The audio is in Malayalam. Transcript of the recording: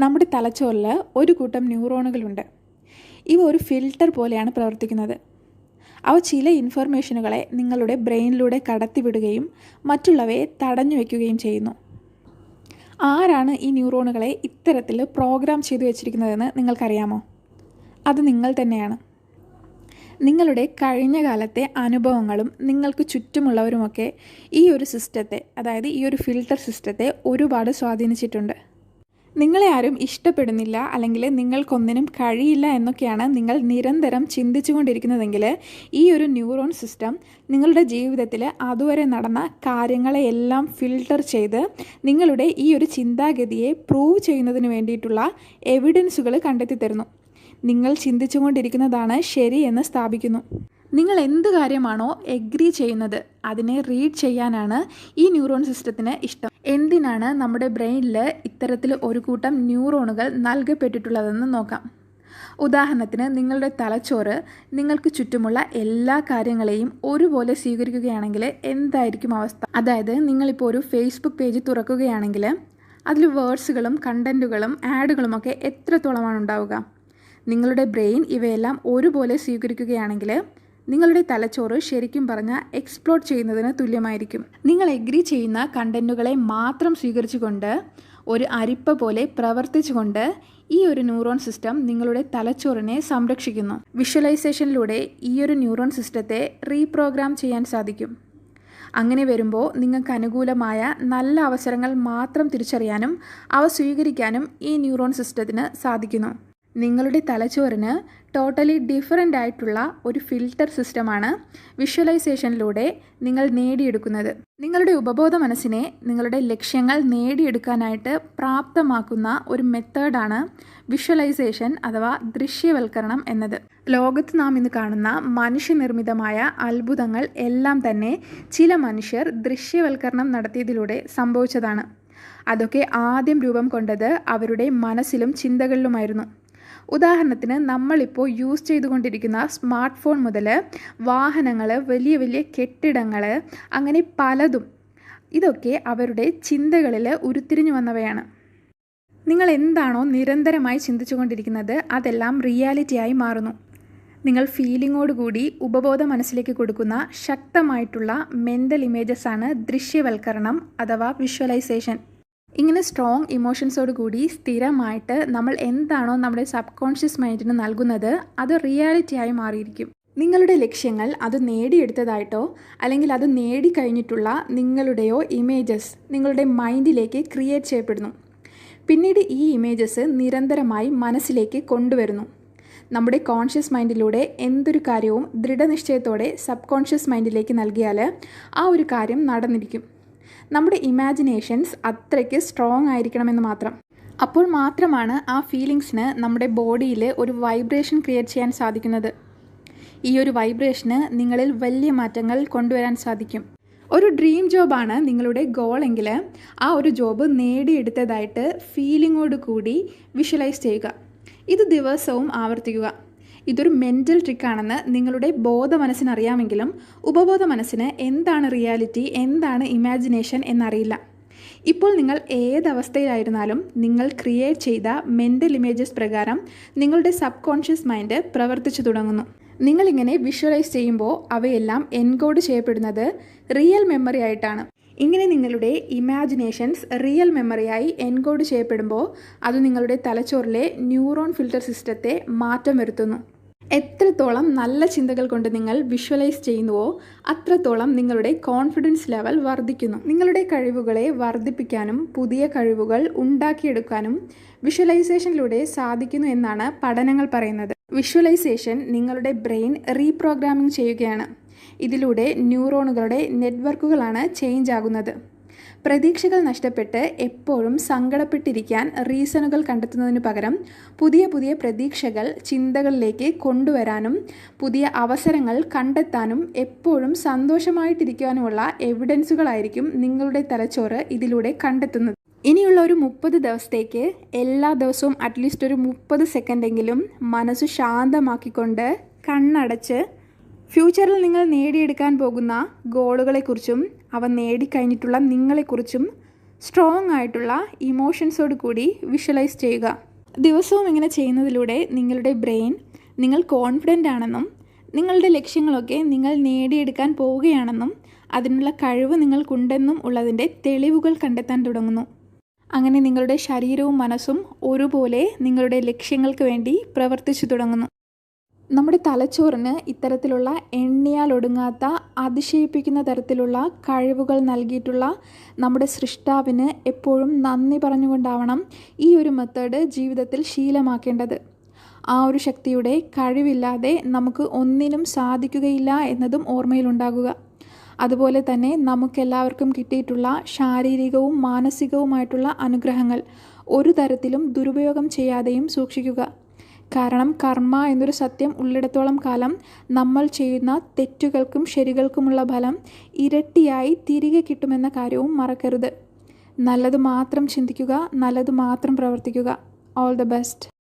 നമ്മുടെ തലച്ചോറിൽ ഒരു കൂട്ടം ന്യൂറോണുകളുണ്ട്. ഇവ ഒരു ഫിൽട്ടർ പോലെയാണ് പ്രവർത്തിക്കുന്നത്. അവ ചില ഇൻഫർമേഷനുകളെ നിങ്ങളുടെ ബ്രെയിനിലൂടെ കടത്തിവിടുകയും മറ്റുള്ളവയെ തടഞ്ഞു വയ്ക്കുകയും ചെയ്യുന്നു. ആരാണ് ഈ ന്യൂറോണുകളെ ഇത്തരത്തിൽ പ്രോഗ്രാം ചെയ്തു വെച്ചിരിക്കുന്നതെന്ന് നിങ്ങൾക്കറിയാമോ? അത് നിങ്ങൾ തന്നെയാണ്. നിങ്ങളുടെ കഴിഞ്ഞ കാലത്തെ അനുഭവങ്ങളും നിങ്ങൾക്ക് ചുറ്റുമുള്ളവരുമൊക്കെ ഈ ഒരു സിസ്റ്റത്തെ അതായത് ഈ ഒരു ഫിൽട്ടർ സിസ്റ്റത്തെ ഒരുപാട് സ്വാധീനിച്ചിട്ടുണ്ട്. നിങ്ങളെ ആരും ഇഷ്ടപ്പെടുന്നില്ല അല്ലെങ്കിൽ നിങ്ങൾക്കൊന്നിനും കഴിയില്ല എന്നൊക്കെയാണ് നിങ്ങൾ നിരന്തരം ചിന്തിച്ചുകൊണ്ടിരിക്കുന്നതെങ്കിൽ ഈ ഒരു ന്യൂറോൺ സിസ്റ്റം നിങ്ങളുടെ ജീവിതത്തിൽ അതുവരെ നടന്ന കാര്യങ്ങളെയെല്ലാം ഫിൽട്ടർ ചെയ്ത് നിങ്ങളുടെ ഈ ഒരു ചിന്താഗതിയെ പ്രൂവ് ചെയ്യുന്നതിന് വേണ്ടിയിട്ടുള്ള എവിഡൻസുകൾ കണ്ടെത്തി തരുന്നു. നിങ്ങൾ ചിന്തിച്ചുകൊണ്ടിരിക്കുന്നതാണ് ശരിയെന്ന് സ്ഥാപിക്കുന്നു. നിങ്ങൾ എന്ത് കാര്യമാണോ എഗ്രി ചെയ്യുന്നത് അതിനെ റീഡ് ചെയ്യാനാണ് ഈ ന്യൂറോൺ സിസ്റ്റത്തിന് ഇഷ്ടം. എന്തിനാണ് നമ്മുടെ ബ്രെയിനിൽ ഇത്തരത്തിൽ ഒരു കൂട്ടം ന്യൂറോണുകൾ നൽകപ്പെട്ടിട്ടുള്ളതെന്ന് നോക്കാം. ഉദാഹരണത്തിന് നിങ്ങളുടെ തലച്ചോറ് നിങ്ങൾക്ക് ചുറ്റുമുള്ള എല്ലാ കാര്യങ്ങളെയും ഒരുപോലെ സ്വീകരിക്കുകയാണെങ്കിൽ എന്തായിരിക്കും അവസ്ഥ? അതായത് നിങ്ങളിപ്പോൾ ഒരു ഫേസ്ബുക്ക് പേജ് തുറക്കുകയാണെങ്കിൽ അതിൽ വേർഡ്സുകളും കണ്ടന്റുകളും ആഡുകളുമൊക്കെ എത്രത്തോളമാണ് ഉണ്ടാവുക? നിങ്ങളുടെ ബ്രെയിൻ ഇവയെല്ലാം ഒരുപോലെ സ്വീകരിക്കുകയാണെങ്കിൽ നിങ്ങളുടെ തലച്ചോറ് ശരിക്കും പറഞ്ഞാൽ എക്സ്പ്ലോർ ചെയ്യുന്നതിന് തുല്യമായിരിക്കും. നിങ്ങൾ എഗ്രി ചെയ്യുന്ന കണ്ടന്റുകളെ മാത്രം സ്വീകരിച്ചുകൊണ്ട് ഒരു അരിപ്പ പോലെ പ്രവർത്തിച്ചുകൊണ്ട് ഈ ഒരു ന്യൂറോൺ സിസ്റ്റം നിങ്ങളുടെ തലച്ചോറിനെ സംരക്ഷിക്കുന്നു. വിഷ്വലൈസേഷനിലൂടെ ഈ ഒരു ന്യൂറോൺ സിസ്റ്റത്തെ റീപ്രോഗ്രാം ചെയ്യാൻ സാധിക്കും. അങ്ങനെ വരുമ്പോൾ നിങ്ങൾക്ക് അനുകൂലമായ നല്ല അവസരങ്ങൾ മാത്രം തിരിച്ചറിയാനും അവ സ്വീകരിക്കാനും ഈ ന്യൂറോൺ സിസ്റ്റത്തിന് സാധിക്കുന്നു. നിങ്ങളുടെ തലച്ചോറിന് ടോട്ടലി ഡിഫറെന്റ് ആയിട്ടുള്ള ഒരു ഫിൽട്ടർ സിസ്റ്റമാണ് വിഷ്വലൈസേഷനിലൂടെ നിങ്ങൾ നേടിയെടുക്കുന്നത്. നിങ്ങളുടെ ഉപബോധ മനസ്സിനെ നിങ്ങളുടെ ലക്ഷ്യങ്ങൾ നേടിയെടുക്കാനായിട്ട് പ്രാപ്തമാക്കുന്ന ഒരു മെത്തേഡാണ് വിഷ്വലൈസേഷൻ അഥവാ ദൃശ്യവൽക്കരണം എന്നത്. ലോകത്ത് നാം ഇന്ന് കാണുന്ന മനുഷ്യനിർമ്മിതമായ അത്ഭുതങ്ങൾ എല്ലാം തന്നെ ചില മനുഷ്യർ ദൃശ്യവൽക്കരണം നടത്തിയതിലൂടെ സംഭവിച്ചതാണ്. അതൊക്കെ ആദ്യം രൂപം കൊണ്ടത് അവരുടെ മനസ്സിലും ചിന്തകളിലുമായിരുന്നു. ഉദാഹരണത്തിന് നമ്മളിപ്പോൾ യൂസ് ചെയ്തുകൊണ്ടിരിക്കുന്ന സ്മാർട്ട് ഫോൺ മുതൽ വാഹനങ്ങൾ വലിയ വലിയ കെട്ടിടങ്ങൾ അങ്ങനെ പലതും. ഇതൊക്കെ അവരുടെ ചിന്തകളിൽ ഉരുത്തിരിഞ്ഞു വന്നവയാണ്. നിങ്ങൾ എന്താണോ നിരന്തരമായി ചിന്തിച്ചുകൊണ്ടിരിക്കുന്നത് അതെല്ലാം റിയാലിറ്റിയായി മാറുന്നു. നിങ്ങൾ ഫീലിങ്ങോടുകൂടി ഉപബോധ മനസ്സിലേക്ക് കൊടുക്കുന്ന ശക്തമായിട്ടുള്ള മെന്റൽ ഇമേജസ് ആണ് ദൃശ്യവൽക്കരണം അഥവാ വിഷ്വലൈസേഷൻ ഇങ്ങനെ സ്ട്രോങ് ഇമോഷൻസോട് കൂടി സ്ഥിരമായിട്ട് നമ്മൾ എന്താണോ നമ്മുടെ സബ് കോൺഷ്യസ് മൈൻഡിന് നൽകുന്നത് അത് റിയാലിറ്റിയായി മാറിയിരിക്കും. നിങ്ങളുടെ ലക്ഷ്യങ്ങൾ അത് നേടിയെടുത്തതായിട്ടോ അല്ലെങ്കിൽ അത് നേടിക്കഴിഞ്ഞിട്ടുള്ള നിങ്ങളുടെയോ ഇമേജസ് നിങ്ങളുടെ മൈൻഡിലേക്ക് ക്രിയേറ്റ് ചെയ്യപ്പെടുന്നു. പിന്നീട് ഈ ഇമേജസ് നിരന്തരമായി മനസ്സിലേക്ക് കൊണ്ടുവരുന്നു. നമ്മുടെ കോൺഷ്യസ് മൈൻഡിലൂടെ എന്തൊരു കാര്യവും ദൃഢനിശ്ചയത്തോടെ സബ് കോൺഷ്യസ് മൈൻഡിലേക്ക് നൽകിയാൽ ആ ഒരു കാര്യം നടന്നിരിക്കും. നമ്മുടെ ഇമാജിനേഷൻസ് അത്രയ്ക്ക് സ്ട്രോങ് ആയിരിക്കണമെന്ന് മാത്രം. അപ്പോൾ മാത്രമാണ് ആ ഫീലിങ്സിന് നമ്മുടെ ബോഡിയിൽ ഒരു വൈബ്രേഷൻ ക്രിയേറ്റ് ചെയ്യാൻ സാധിക്കുന്നത്. ഈ ഒരു വൈബ്രേഷന് നിങ്ങളിൽ വലിയ മാറ്റങ്ങൾ കൊണ്ടുവരാൻ സാധിക്കും. ഒരു ഡ്രീം ജോബാണ് നിങ്ങളുടെ ഗോളെങ്കിൽ ആ ഒരു ജോബ് നേടിയെടുത്തതായിട്ട് ഫീലിങ്ങോട് കൂടി വിഷ്വലൈസ് ചെയ്യുക. ഇത് ദിവസവും ആവർത്തിക്കുക. ഇതൊരു മെന്റൽ ട്രിക്കാണെന്ന് നിങ്ങളുടെ ബോധ മനസ്സിനറിയാമെങ്കിലും ഉപബോധ മനസ്സിന് എന്താണ് റിയാലിറ്റി എന്താണ് ഇമാജിനേഷൻ എന്നറിയില്ല. ഇപ്പോൾ നിങ്ങൾ ഏതവസ്ഥയിലായിരുന്നാലും നിങ്ങൾ ക്രിയേറ്റ് ചെയ്ത മെന്റൽ ഇമേജസ് പ്രകാരം നിങ്ങളുടെ സബ് കോൺഷ്യസ് മൈൻഡ് പ്രവർത്തിച്ചു തുടങ്ങുന്നു. നിങ്ങളിങ്ങനെ വിഷ്വലൈസ് ചെയ്യുമ്പോൾ അവയെല്ലാം എൻകോഡ് ചെയ്യപ്പെടുന്നത് റിയൽ മെമ്മറി ആയിട്ടാണ്. ഇങ്ങനെ നിങ്ങളുടെ ഇമാജിനേഷൻസ് റിയൽ മെമ്മറിയായി എൻകോഡ് ചെയ്യപ്പെടുമ്പോൾ അത് നിങ്ങളുടെ തലച്ചോറിലെ ന്യൂറോൺ ഫിൽട്ടർ സിസ്റ്റത്തെ മാറ്റം വരുത്തുന്നു. എത്രത്തോളം നല്ല ചിന്തകൾ കൊണ്ട് നിങ്ങൾ വിഷ്വലൈസ് ചെയ്യുന്നുവോ അത്രത്തോളം നിങ്ങളുടെ കോൺഫിഡൻസ് ലെവൽ വർദ്ധിക്കുന്നു. നിങ്ങളുടെ കഴിവുകളെ വർദ്ധിപ്പിക്കാനും പുതിയ കഴിവുകൾ ഉണ്ടാക്കിയെടുക്കാനും വിഷ്വലൈസേഷനിലൂടെ സാധിക്കുന്നു എന്നാണ് പഠനങ്ങൾ പറയുന്നത്. വിഷ്വലൈസേഷൻ നിങ്ങളുടെ ബ്രെയിൻ റീപ്രോഗ്രാമിംഗ് ചെയ്യുകയാണ്. ഇതിലൂടെ ന്യൂറോണുകളുടെ നെറ്റ്വർക്കുകളാണ് ചേഞ്ച് ആകുന്നത് പ്രതീക്ഷകൾ നഷ്ടപ്പെട്ട് എപ്പോഴും സങ്കടപ്പെട്ടിരിക്കാൻ റീസണുകൾ കണ്ടെത്തുന്നതിന് പകരം പുതിയ പുതിയ പ്രതീക്ഷകൾ ചിന്തകളിലേക്ക് കൊണ്ടുവരാനും പുതിയ അവസരങ്ങൾ കണ്ടെത്താനും എപ്പോഴും സന്തോഷമായിട്ടിരിക്കാനുമുള്ള എവിഡൻസുകളായിരിക്കും നിങ്ങളുടെ തലച്ചോറ് ഇതിലൂടെ കണ്ടെത്തുന്നത്. ഇനിയുള്ള ഒരു മുപ്പത് ദിവസത്തേക്ക് എല്ലാ ദിവസവും അറ്റ്ലീസ്റ്റ് ഒരു മുപ്പത് സെക്കൻഡെങ്കിലും മനസ്സ് ശാന്തമാക്കിക്കൊണ്ട് കണ്ണടച്ച് ഫ്യൂച്ചറിൽ നിങ്ങൾ നേടിയെടുക്കാൻ പോകുന്ന ഗോളുകളെക്കുറിച്ചും അവ നേടിക്കഴിഞ്ഞിട്ടുള്ള നിങ്ങളെക്കുറിച്ചും സ്ട്രോങ് ആയിട്ടുള്ള ഇമോഷൻസോട് കൂടി വിഷ്വലൈസ് ചെയ്യുക. ദിവസവും ഇങ്ങനെ ചെയ്യുന്നതിലൂടെ നിങ്ങളുടെ ബ്രെയിൻ നിങ്ങൾ കോൺഫിഡന്റ് ആണെന്നും നിങ്ങളുടെ ലക്ഷ്യങ്ങളൊക്കെ നിങ്ങൾ നേടിയെടുക്കാൻ പോവുകയാണെന്നും അതിനുള്ള കഴിവ് നിങ്ങൾക്കുണ്ടെന്നും ഉള്ളതിന്റെ തെളിവുകൾ കണ്ടെത്താൻ തുടങ്ങുന്നു. അങ്ങനെ നിങ്ങളുടെ ശരീരവും മനസ്സും ഒരുപോലെ നിങ്ങളുടെ ലക്ഷ്യങ്ങൾക്ക് വേണ്ടി പ്രവർത്തിച്ചു തുടങ്ങുന്നു. നമ്മുടെ തലച്ചോറിന് ഇത്തരത്തിലുള്ള എണ്ണിയാൽ ഒടുങ്ങാത്ത അതിശയിപ്പിക്കുന്ന തരത്തിലുള്ള കഴിവുകൾ നൽകിയിട്ടുള്ള നമ്മുടെ സൃഷ്ടാവിന് എപ്പോഴും നന്ദി പറഞ്ഞുകൊണ്ടാവണം ഈ ഒരു മെത്തേഡ് ജീവിതത്തിൽ ശീലമാക്കേണ്ടത്. ആ ഒരു ശക്തിയുടെ കഴിവില്ലാതെ നമുക്ക് ഒന്നിനും സാധിക്കുകയില്ല എന്നതും ഓർമ്മയിലുണ്ടാകുക അതുപോലെ തന്നെ നമുക്കെല്ലാവർക്കും കിട്ടിയിട്ടുള്ള ശാരീരികവും മാനസികവുമായിട്ടുള്ള അനുഗ്രഹങ്ങൾ ഒരു തരത്തിലും ദുരുപയോഗം ചെയ്യാതെയും സൂക്ഷിക്കുക. കാരണം കർമ്മ എന്നൊരു സത്യം ഉള്ളിടത്തോളം കാലം നമ്മൾ ചെയ്യുന്ന തെറ്റുകൾക്കും ശരികൾക്കുമുള്ള ഫലം ഇരട്ടിയായി തിരികെ കിട്ടുമെന്ന കാര്യവും മറക്കരുത്. നല്ലത് മാത്രം ചിന്തിക്കുക നല്ലത് മാത്രം പ്രവർത്തിക്കുക. All the best